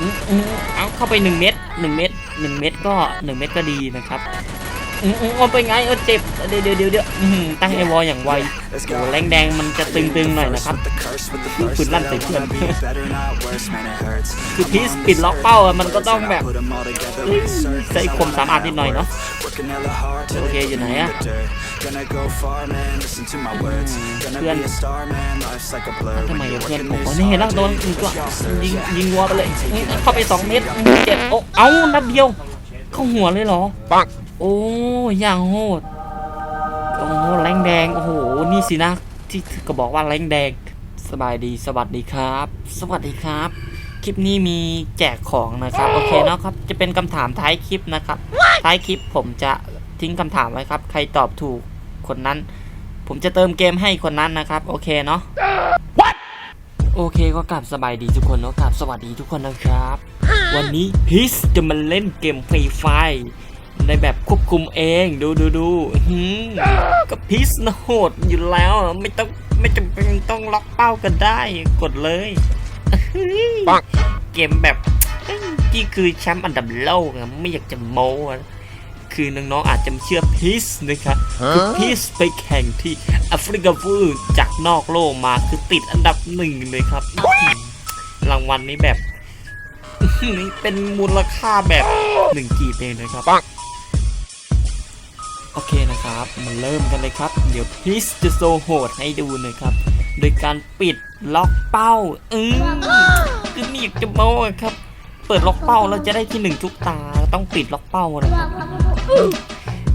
อืมอืมเอาเข้าไปหนึ่งเม็ดหนึ่งเม็ดหนึ่งเม็ดก็หนึ่งเม็ดก็ดีนะครับอืมอืมเอาไปไงเออเจ็บเดี๋ยวเดี๋ยวเดี๋ยวเดี๋ยวอื้อหือตั้งไอวอลอย่างไวโอ้แรงแดงมันจะตึงๆหน่อยนะครับปืนลั่นใส่เพื่อนคือพีซปิดล็อกเป้าอะมันก็ต้องแบบเอ้ยใช้คมสามารถนิดหน่อยเนาะ โอเคอยู่ไหนอะเพื่อนทำไมอะเพื่อนผมอ๋อนี่เห็นแล้วโดนอีกตัวยิงยิงวัวไปเลยอื้อเข้าไปสองเม็ดอื้อเจ็บโอ้เอ้านัดเดียว เข้าหัวเลยเหรอปังโอ้อย่างโหดโอ้แรงแดงโอ้โหนี่สินะที่ก็บอกว่าแรงแดงสบายดีสวัสดีครับ สวัสดีครับ คลิปนี้มีแจกของนะครับ โอเคเนาะครับ จะเป็นคำถามท้ายคลิปนะครับ ท้ายคลิปผมจะทิ้งคำถามไว้ครับ ใครตอบถูกคนนั้น ผมจะเติมเกมให้คนนั้นนะครับ โอเคเนาะโอเคก็กลับสบายดีทุกคนเนาะกลับสวัสดีทุกคนนะครับ วันนี้พิสจะมาเล่นเกมฟรีไฟในแบบควบคุมเองดูดูดูอื้อหือก็พิสนะโหดอยู่แล้วไม่ต้องไม่จำเป็นต้องล็อกเป้ากันได้กดเลยอื้อหือปังเกมแบบเอ้ยนี่คือแชมป์อันดับโลกอะไม่อยากจะโม้อะ คือน้องๆอาจจะไม่เชื่อพิสนะครับคือพิสไปแข่งที่แอฟริกาฟูจากนอกโลกมาคือติดอันดับหนึ่งเลยครับอื้อหือรางวัลนี้แบบนี่เป็นมูลค่าแบบหนึ่งกีบเองนะครับปังโอเคนะครับ มันเริ่มกันเลยครับ เดี๋ยวพิสจะโซโหดให้ดูนะครับ โดยการปิดล็อกเป้าอืมคือไม่อยากจะโม้อะครับ เปิดล็อกเป้าเราจะได้ที่หนึ่งทุกตา ต้องปิดล็อกเป้านะครับอืม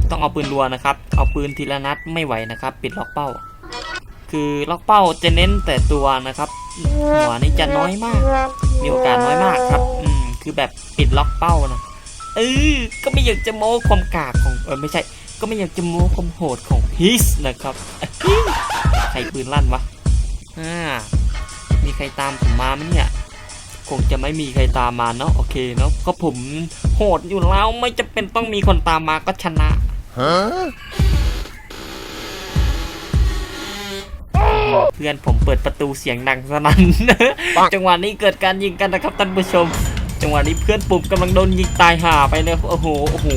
ต้องเอาปืนรัวนะครับ เอาปืนทีละนัดไม่ไหวนะครับ ปิดล็อกเป้า คือล็อกเป้าจะเน้นแต่ตัวนะครับ หัวนี่จะน้อยมาก มีโอกาสน้อยมากครับ อืมคือแบบปิดล็อกเป้านะเออก็ไม่อยากจะโม้ความกากของเออไม่ใช่ ก็ไม่อยากจะโม้ความโหดของพีซนะครับใครปืนลั่นวะอ่ามีใครตามผมมาไหมเนี่ย คงจะไม่มีใครตามมาเนาะโอเคเนาะก็ผมโหดอยู่แล้วไม่จะเป็นต้องมีคนตามมาก็ชนะ Huh? เพื่อนผมเปิดประตูเสียงดังสนั่นปังจังหวะนี้เกิดการยิงกันนะครับท่านผู้ชม จังหวะนี้เพื่อนผมกำลังโดนยิงตายห่าไปเลยโอ้โหโอ้โห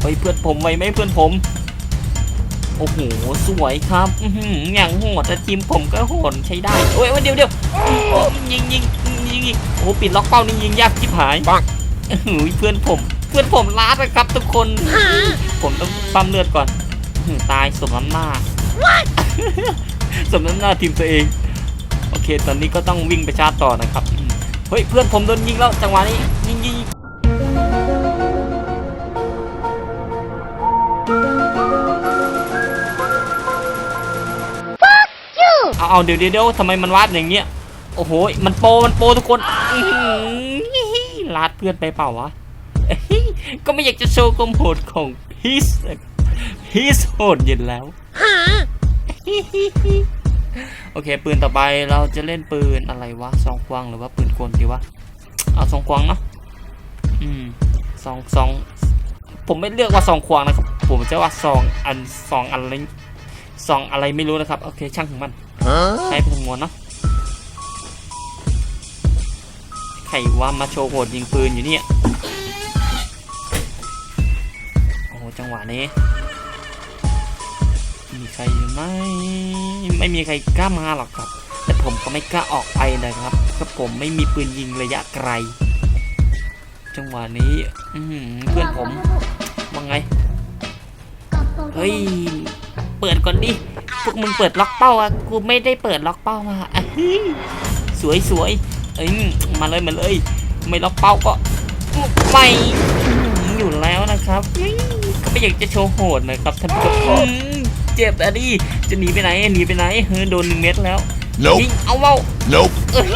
เฮ้ยเพื่อนผมไว้ไหมเพื่อนผมโอ้โห สวยครับอือหืออย่างโหดแต่ทีมผมก็โหดใช้ได้ โอ้ยโอ้ยเดี๋ยวเดี๋ยวโอ้ยยิงยิง ยิงยิงยิงโอ้โหปิดล็อกเป้านี่ยิงยากชิบหายปังอื้อหือเพื่อนผม เพื่อนผมล้าไปครับ ทุกคน ผมต้องปั๊มเลือดก่อนอื้อหือตายสมน้ำหน้าสมน้ำหน้าทีมตัวเอง โอเค ตอนนี้ก็ต้องวิ่งไปชาร์จต่อนะครับอืมเฮ้ยเพื่อนผมโดนยิงแล้วจังหวะนี้ยิงยิงยิงเอาเอาเดี๋ยวเดี๋ยวเดี๋ยวทำไมมันวาดอย่างเงี้ย โอ้โห มันโปรมันโปรทุกคนอื้อหือลาดเพื่อนไปเปล่าวะเอ้ยก็ไม่อยากจะโชว์ความโหดของพีซพีซโหดอยู่แล้ว โอเค ปืนต่อไปเราจะเล่นปืนอะไรวะซองควางหรือว่าปืนกลดีวะ เอาซองควางเนาะ อืมซองซองผมไม่เลือกว่าซองควางนะครับ ผมจะว่าซองอันซองอะไรซองอะไรไม่รู้นะครับ โอเค ช่างของมัน Huh? ใช้พลังงวนเนาะ ใครว่ามาโชว์โหดยิงปืนอยู่เนี่ย โอ้โหจังหวะนี้ มีใครอยู่ไหมไม่มีใครกล้ามาหรอกครับ แต่ผมก็ไม่กล้าออกไปนะครับเพราะผมไม่มีปืนยิงระยะไกล จังหวะนี้อืเพื่อนผมว่าไง เฮ้ย เปิดก่อนดิพวกมึงเปิดล็อกเป้าอะกูไม่ได้เปิดล็อกเป้ามาสวยสวย เอ้ยมาเลยมาเลย ไม่ล็อกเป้าก็ไม่อยู่แล้วนะครับเฮ้ยก็ไม่อยากจะโชว์โหดนะครับท่านผู้ชมอืมเจ็บอะดิจะหนีไปไหนหนีไปไหนเฮ้ยโดนหนึ่งเม็ดแล้ว Nope. ยิงเอาเว้า Nope. เอ้ย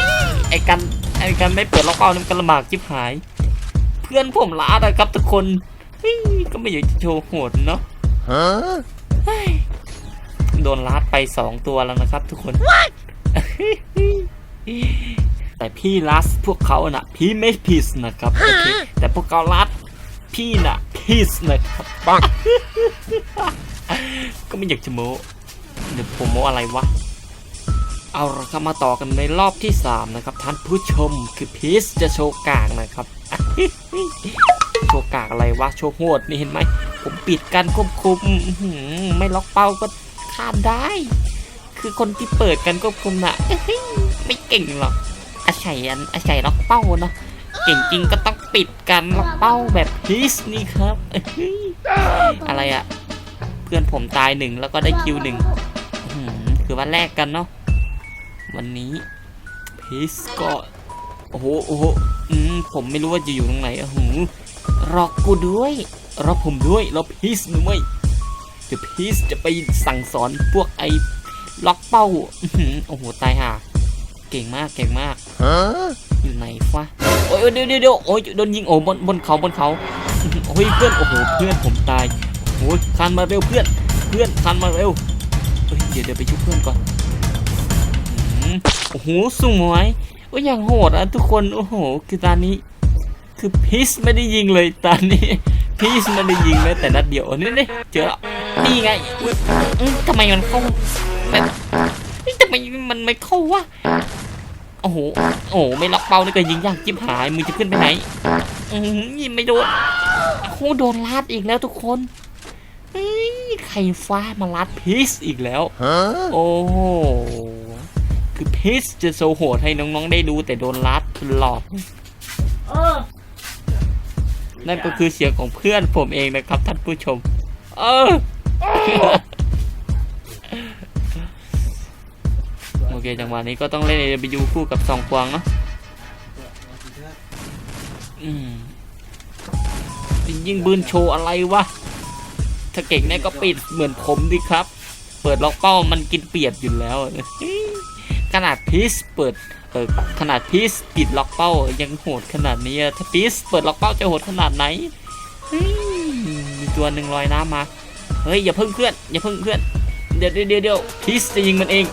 ไอ้กันไอ้กันไม่เปิดล็อกเป้านี่มันก็ลำบากจิบหาย เพื่อนผมล้านะครับทุกคนเฮ้ยก็ไม่อยากจะโชว์โหดเนาะ Huh? โดนลัดไปสองตัวแล้วนะครับ ทุกคน แต่พี่ลัสพวกเขาน่ะ พี่ไม่พิสนะครับโอเคแต่พวกเขาลัดพี่น่ะพิสนะครับปังก็ไม่อยากจะโม้เดี๋ยวผมโม้อะไรวะเอาละครับมาต่อกันในรอบที่ 3 นะครับ ท่านผู้ชมคือพีชจะโชว์กากนะครับ โชว์กากอะไรวะ โชว์โหดนี่เห็นไหม ผมปิดการควบคุมอื้อหือไม่ล็อกเป้าก็ข้ามได้ คือคนที่เปิดการควบคุมน่ะเอ้ยไม่เก่งหรอก อาศัยอันอาศัยล็อกเป้าเนาะเก่งจริงก็ต้องปิดการล็อกเป้าแบบพีชนี่ครับอะไรอะเพื่อนผมตายหนึ่งแล้วก็ได้คิวหนึ่งคือว่าแลกกันเนาะวันนี้พีซก็โอ้โหโอ้โหผมไม่รู้ว่าจะอยู่ตรงไหนโอ้โหรอกูด้วยรอผมด้วยรอพีซด้วยเดี๋ยวพีซจะไปสั่งสอนพวกไอ้ล็อกเป้าโอ้โหตายห่า เก่งมากเก่งมาก Huh? อยู่ไหนฟะโอ้ยเดี๋ยวเดี๋ยวเดี๋ยวโอ้ยโดนยิงโอ้บนบนเขาบนเขาอื้อหือโอ้ยเพื่อนโอ้โหเพื่อนผมตายโอ้ยคันมาเร็วเพื่อน เพื่อนคันมาเร็วเฮ้ยเดี๋ยวเดี๋ยวไปช่วยเพื่อนก่อนอืมโอ้โหสวยโอ้ยอย่างโหดอะทุกคนโอ้โหคือตอนนี้ คือพีซไม่ได้ยิงเลยตอนนี้พีซไม่ได้ยิงเลยแต่นัดเดียวนี่นี่เจอแล้วนี่ไงอุ๊ยอืมทำไมมันเข้าแบบเฮ้ยทำไมมันไม่เข้าวะ โอ้โห โอ้โหไม่ล็อกเป้านี่ก็ยิงยากจิบหายมือจะขึ้นไปไหนอืมยิงไม่โดนโอ้โหโดนลาดอีกแล้วทุกคนเฮ้ยใครฟ้ามาลาดพีซอีกแล้ว Huh? โอ้โหคือพีชจะโซโหดให้น้องๆได้ดูแต่โดนลัดตลอดเออนั่นก็คือเสียงของเพื่อนผมเองนะครับท่านผู้ชม เออ เคจังหวะนี้ก็ต้องเล่น AW คู่กับซองกวางเนาะอืมยิงบืนโชว์อะไรวะ ถ้าเก่งแน่ก็ปิดเหมือนผมดิครับ เปิดล็อกเป้ามันกินเปียบอยู่แล้ว ขนาดพีซเปิดเออขนาดพีซปิดล็อกเป้ายังโหดขนาดนี้ ถ้าพีซเปิดล็อกเป้าจะโหดขนาดไหนมีตัวหนึ่งลอยน้ำมา เฮ้ยอย่าเพิ่งเพื่อนอย่าเพิ่งเพื่อน เดี๋ยวเดี๋ยวเดี๋ยวพีซจะยิงมันเอง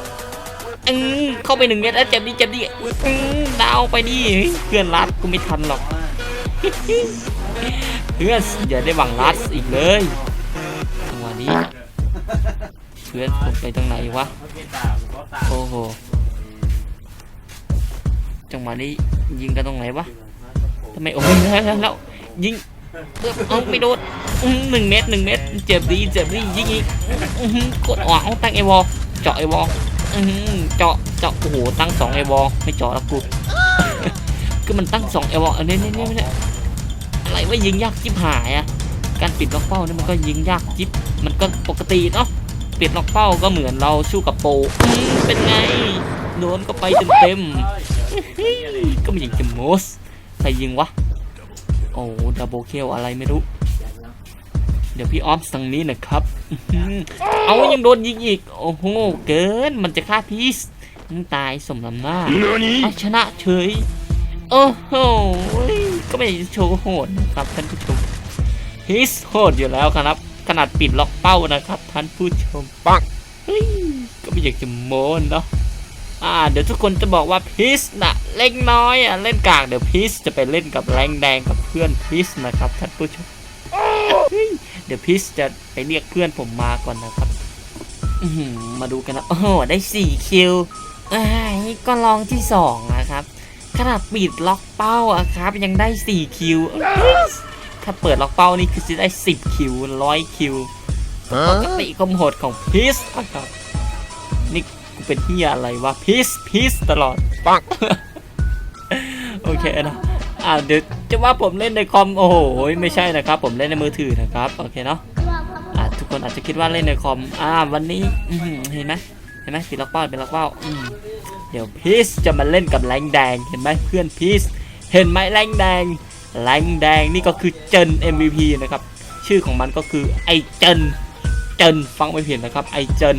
อืมเข้าไปหนึ่งเมตรแล้วเจ็บดิเจ็บดิอืมดาวไปดิเพื่อนรัดกูไม่ทันหรอกเพื่อนอย่าได้หวังรัดอีกเลยจังหวะนี้เพื่อนผมไปตรงไหนวะโอ้โหจังหวะนี้ยิงกันตรงไหนวะทำไมโอ้ยแล้วแล้วยิงเอ้าเอาไม่โดนหนึ่งเมตรหนึ่งเมตรเจ็บดีเจ็บดียิงอีกกดอ๋อเอาตั้งไอวอลเจาะไอวอลอื้อหือ เจาะเจาะโอ้โหตั้งสองไอวอลไม่เจาะแล้วกูคือมันตั้งสองไอวอลอันนี้นี่นี่นี่อะไรว่ายิงยากจิบหายอะการปิดล็อกเป้านี่มันก็ยิงยากจิบมันก็ปกติเนาะปิดล็อกเป้าก็เหมือนเราสู้กับโปอืมเป็นไงโดนก็ไปเต็มเต็มๆก็ไม่ยิงจะโมสใครยิงวะโอ้ดับเบิลเคลอะไรไม่รู้ เดี๋ยวพี่ออฟสั่งนี้หนะครับอื้อหือ เอายังโดนยิงอีก โอ้โห เกิน มันจะฆ่าพีสตายสมลำหน้า Nani? เอาชนะเฉย โอ้โห ก็ไม่ได้โชว์โหดนะครับท่านผู้ชมฮิสโหดอยู่แล้วครับ ขนาดปิดล็อกเป้านะครับ ท่านผู้ชม ปังเฮ้ยก็ไม่อยากจะโม้เนาะอ่าเดี๋ยวทุกคนจะบอกว่าพีชนะเล่นน้อยอะเล่นกากเดี๋ยวพีชจะไปเล่นกับแรงแดงกับเพื่อนพีชนะครับท่านผู้ชมเฮ้ยเดี๋ยวพีชจะไปเรียกเพื่อนผมมาก่อนนะครับมาดูกันนะ โอ้โห ได้สี่คิวอ้าก็ลองที่สองนะครับ ขนาดปิดล็อกเป้าอะครับ ยังได้สี่คิว ถ้าเปิดล็อกเป้านี่คือจะได้สิบคิวร้อยคิวปกติคมโหดของพีซครับ นี่กูเป็นเฮียอะไรวะพีซพีซตลอดปังโอเคนะ อ่าเดี๋ยวจะว่าผมเล่นในคอมโอ้โหไม่ใช่นะครับ ผมเล่นในมือถือนะครับโอเคเนาะอ่าทุกคนอาจจะคิดว่าเล่นในคอมอ่าวันนี้เห็นไหมเห็นไหมปิดล็อกเป้าเป็นล็อกเป้าเดี๋ยวพีซจะมาเล่นกับแรงแดงเห็นไหมเพื่อนพีซเห็นไหมแรงแดงแรงแดงนี่ก็คือเจน MVP นะครับชื่อของมันก็คือไอเจนเจนฟังไม่ผิดนะครับไอเจน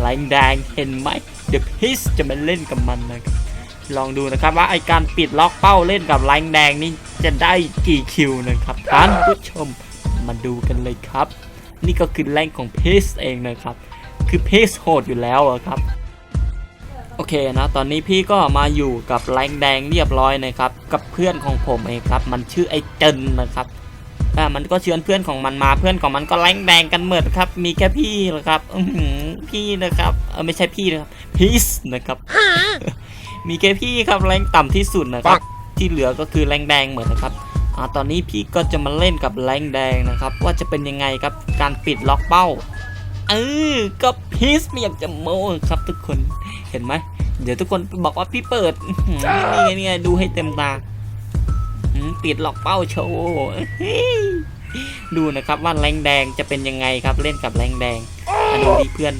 แรงแดงเห็นไหมเดี๋ยวพีซจะมาเล่นกับมันนะครับ ลองดูนะครับว่าไอการปิดล็อกเป้าเล่นกับแรงแดงนี่จะได้กี่คิวนะครับท่านผู้ชมมาดูกันเลยครับ นี่ก็คือแรงของเพสเองนะครับ คือเพสโหดอยู่แล้วอะครับโอเคนะตอนนี้พี่ก็มาอยู่กับแรงแดงเรียบร้อยนะครับกับเพื่อนของผมเองครับ มันชื่อไอเจนนะครับอ่ามันก็เชิญเพื่อนของมันมาเพื่อนของมันก็แรงแดงกันเหมดครับ มีแค่พี่เหรอครับอืพี่นะครับเออไม่ใช่พี่นะครับพีสนะครับ มีแค่พี่ครับแรงต่ำที่สุดนะครับ ที่เหลือก็คือแรงแดงเหมือนนะครับอ่าตอนนี้พี่ก็จะมาเล่นกับแรงแดงนะครับ ว่าจะเป็นยังไงครับการปิดล็อกเป้าเออก็พีสไม่อยากจะโม้ครับทุกคนเห็นไหมเดี๋ยวทุกคนบอกว่าพี่เปิดอื้อหือนี่ไงนี่ไงดูให้เต็มตาอืมปิดล็อกเป้าโชว์เฮ้ยดูนะครับว่าแรงแดงจะเป็นยังไงครับเล่นกับแรงแดงมาดูดิเพื่อน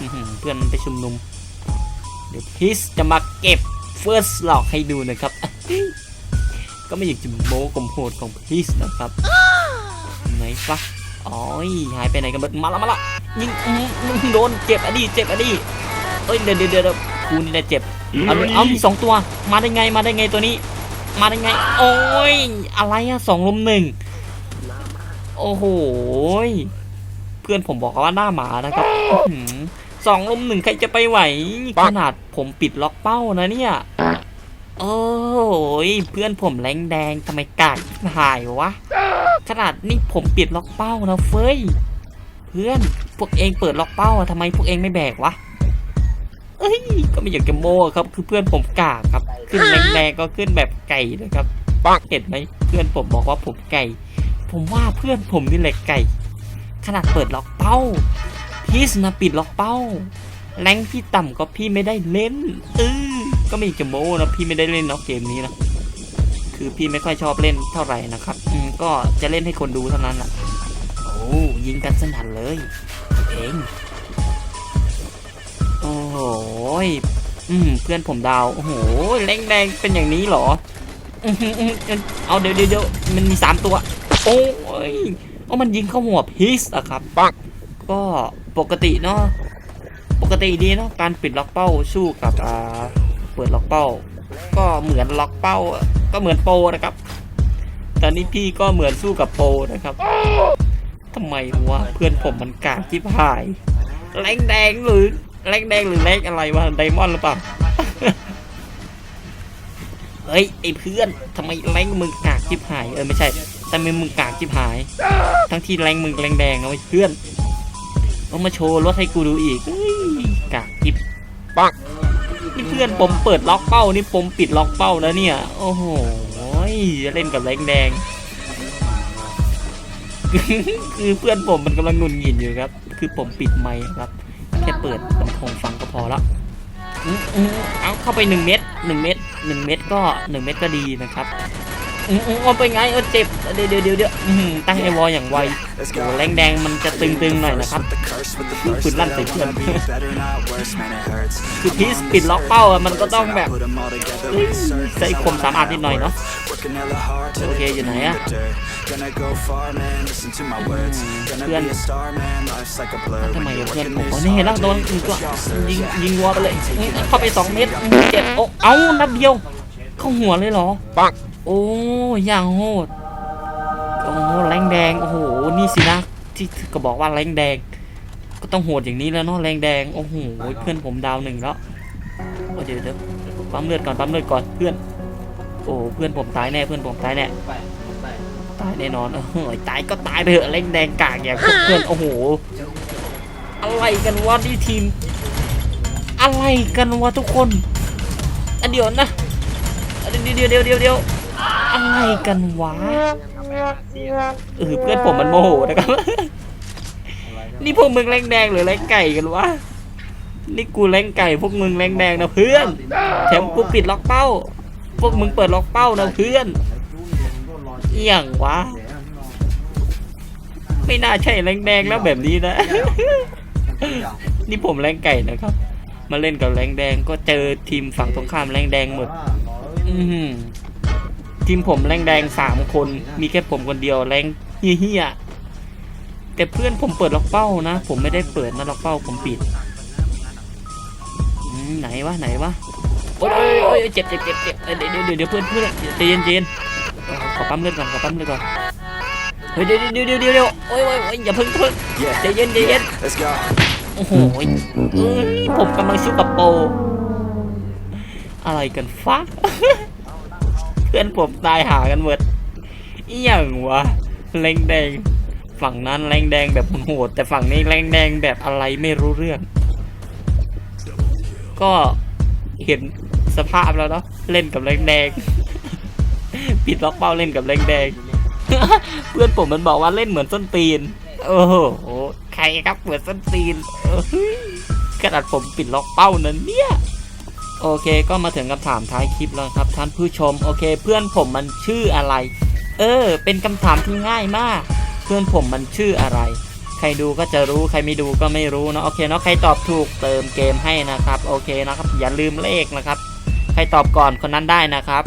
อื้อหือเพื่อนมันไปชุมนุม เดี๋ยวพีสจะมาเก็บเฟิร์สหลอกให้ดูนะครับ ก็ไม่อยากจะโม้กลมโหดของพีสนะครับไหนฟะอ๋อยหายไปไหนกันหมดมาละมาละยิงโดนเจ็บอะดิเจ็บอะดิเอ้ยเดี๋ยวเดี๋ยวเดี๋ยวกูนี่แหละเจ็บเอาเอามีสองตัว มาได้ไงมาได้ไงตัวนี้ มาได้ไง โอ้ยอะไรอะสองลุมหนึ่งโอ้โหเพื่อนผมบอกว่าหน้าหมานะครับ สองลุมหนึ่งใครจะไปไหว ขนาดผมปิดล็อกเป้านะเนี่ย โอ้ยเพื่อนผมแรงแดงทำไมกากหายวะ ขนาดนี่ผมปิดล็อกเป้านะเฟ้ย เพื่อนพวกเองเปิดล็อกเป้าอะทำไมพวกเองไม่แบกวะเอ้ยก็ไม่อยากจะโม้ครับ คือเพื่อนผมกากครับ ขึ้นแรงแดงก็ขึ้นแบบไก่นะครับปังเห็นไหมเพื่อนผมบอกว่าผมไก่ ผมว่าเพื่อนผมนี่แหละไก่ ขนาดเปิดล็อกเป้า พี่สนะปิดล็อกเป้า แรงพี่ต่ำก็พี่ไม่ได้เล่นเออก็ไม่จะโม้นะพี่ไม่ได้เล่นเนาะเกมนี้นะคือพี่ไม่ค่อยชอบเล่นเท่าไหร่นะครับอืมก็จะเล่นให้คนดูเท่านั้นแหละโอ้ยิงกันสนั่นเลยเองโอ้โหยอืมเพื่อนผมดาวโอ้โหแรงแดงเป็นอย่างนี้เหรออื้ออเอาเดี๋ยวเดี๋ยวเดี๋ยวมันมีสามตัว โอ้ยเอามันยิงเข้าหัวพีซอะครับปัง ก็ปกติเนาะปกติดีเนาะการปิดล็อกเป้าสู้กับอ่าเปิดล็อกเป้า ก็เหมือนล็อกเป้า ก็เหมือนโปนะครับ ตอนนี้พี่ก็เหมือนสู้กับโปนะครับทำไมวะเพื่อนผมมันกากที่พายแรงแดงหรือแรงแดงหรือแรงอะไรวะไดมอนด์หรือเปล่าเฮ้ยไอเพื่อนทำไมแรงมึงกากที่พายเออไม่ใช่แต่มึงมึงกากที่พาย ทั้งที่แรงมึงแรงแดงนะเว้เพื่อน ต้องมาโชว์รถให้กูดูอีกเฮ้ยกากทิปปังนี่เพื่อนผมเปิดล็อกเป้านี่ผมปิดล็อกเป้าแล้วเนี่ย โอ้โหจะเล่นกับแรงแดงคือเพื่อนผมมันกำลังงุนงิดอยู่ครับ คือผมปิดไมค์ครับ แค่เปิดลำโพงฟังก็พอละอื้ออื้อเอาเข้าไปหนึ่งเม็ดหนึ่งเม็ดหนึ่งเม็ดก็หนึ่งเม็ดก็ดีนะครับอื้ออื้อ เอาไปไงเออเจ็บเดี๋ยวเดี๋ยวเดี๋ยวตั้งไอวอลอย่างไวโอ้แรงแดงมันจะตึงๆหน่อยนะครับปืนลั่นใส่เพื่อนคือพีซปิดล็อกเป้ามันก็ต้องแบบเอ้ยใช้คมสามารถนิดหน่อยเนาะโอเคอยู่ไหนอะเพื่อนทำไมเพื่อนผมอ๋อนี่เห็นแล้วโดนอีกตัวยิงยิงวัวไปเลยเข้าไปสองเม็ดอื้อเจ็บโอ้เอ้านัดเดียวเข้าหัวเลยเหรอปัง โอ้อย่างโหดโอ้แรงแดงโอ้โหนี่สินะที่ก็บอกว่าแรงแดง ก็ต้องโหดอย่างนี้แล้วเนาะแรงแดงโอ้โหเพื่อนผมดาวหนึ่งแล้วโอ้เดี๋ยวเดี๋ยวปั๊มเลือดก่อนปั๊มเลือดก่อนเพื่อน โอ้เพื่อนผมตายแน่เพื่อนผมตายแน่ตายแน่นอนเออตายก็ตายไปเถอะแรงแดงกากอย่างเพื่อนโอ้โหอะไรกันวะนี่ทีม อะไรกันวะทุกคนอันเดียวนะเดี๋ยวเดี๋ยวเดี๋ยวเดี๋ยว อะไรกันวะ เออเพื่อนผมมันโมโหนะครับ นี่พวกมึงแรงแดงหรือแรงไก่กันวะ นี่กูแรงไก่พวกมึงแรงแดงนะเพื่อน แถมกูปิดล็อกเป้า พวกมึงเปิดล็อกเป้านะเพื่อนอหย่างวะ ไม่น่าใช่แรงแดงแล้วแบบนี้นะ นี่ผมแรงไก่นะครับ มาเล่นกับแรงแดงก็เจอทีมฝั่งตรงข้ามแรงแดงหมด อือหือ ทีมผมแรงแดงสามคน มีแค่ผมคนเดียวแรงเฮี้ยๆแต่เพื่อนผมเปิดล็อกเป้านะ ผมไม่ได้เปิดนะล็อกเป้าผมปิดอืมไหนวะไหนวะโอ๊ยโอ๊ยโอ๊ยเจ็บเจ็บเจ็บเจ็บเอ้ยเดี๋ยวเดี๋ยวเดี๋ยวเพื่อนเพื่อนใจเย็นใจเย็นเออขอปั๊มเลือดก่อนขอปั๊มเลือดก่อนเฮ้ยเดี๋ยวเดี๋ยวเดี๋ยวเดี๋ยวเดี๋ยวโอ๊ยโอ๊ยโอ๊ยอย่าเพิ่งอย่าเพิ่งใจเย็นใจเย็น Let's go. โอ้โหเอ้ยผมกำลังสู้กับโปรอะไรกันฟะเพื่อนผมตายหากันหมดอีหยังวะแรงแดง ฝั่งนั้นแรงแดงแบบโหด แต่ฝั่งนี้แรงแดงแบบอะไรไม่รู้เรื่อง ก็เห็นสภาพแล้วเนาะเล่นกับแรงแดงปิดล็อกเป้าเล่นกับแรงแดง เพื่อนผมมันบอกว่าเล่นเหมือนส้นตีน โอ้โหใครครับเหมือนส้นตีนขนาดผมปิดล็อกเป้านั้นเนี่ย โอเค ก็มาถึงคำถามท้ายคลิปแล้วครับท่านผู้ชม โอเค เพื่อนผมมันชื่ออะไร เออ เป็นคำถามที่ง่ายมาก เพื่อนผมมันชื่ออะไร ใครดูก็จะรู้ใครไม่ดูก็ไม่รู้เนาะโอเคเนาะใครตอบถูกเติมเกมให้นะครับ โอเคนะครับ อย่าลืมเลขนะครับ ใครตอบก่อนคนนั้นได้นะครับ